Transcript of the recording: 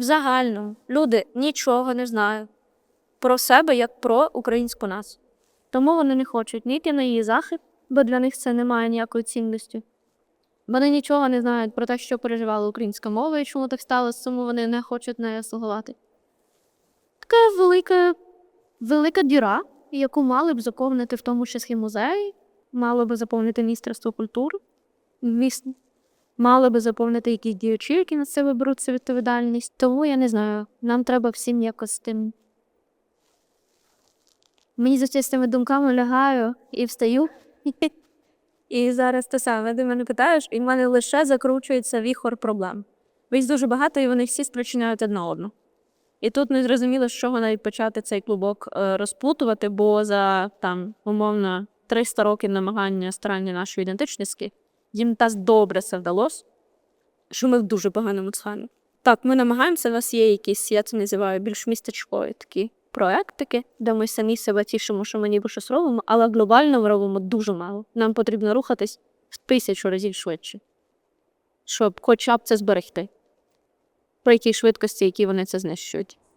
в загальному люди нічого не знають про себе як про українську націю. Тому вони не хочуть ні йти на її захід, бо для них це не має ніякої цінності. Вони нічого не знають про те, що переживала українська мова і чому так сталося, тому вони не хочуть нею слугувати. Така велика, велика діра, яку мали б заповнити в тому числі музеї, мало би заповнити Міністерство культури, мали би заповнити якісь діячі, які на себе беруть цю відповідальність. Тому я не знаю, нам треба всім якось тим. Мені з цими думками лягаю і встаю. І зараз те саме, ти мене питаєш, і в мене лише закручується віхор проблем. Бо їх дуже багато, і вони всі спричиняють одна одну. І тут не зрозуміло, з чого навіть почати цей клубок е, розплутувати, бо за там, умовно, 300 років намагання старання нашої ідентичності їм так добре це вдалося, що ми в дуже поганому стані. Так, ми намагаємося, у нас є якісь, я це називаю більш містечкові такі проектики, де ми самі себе тішимо, що ми ніби щось робимо, але глобально ми робимо дуже мало. Нам потрібно рухатись в тисячу разів швидше, щоб хоча б це зберегти. При якій швидкості, які вони це знищують.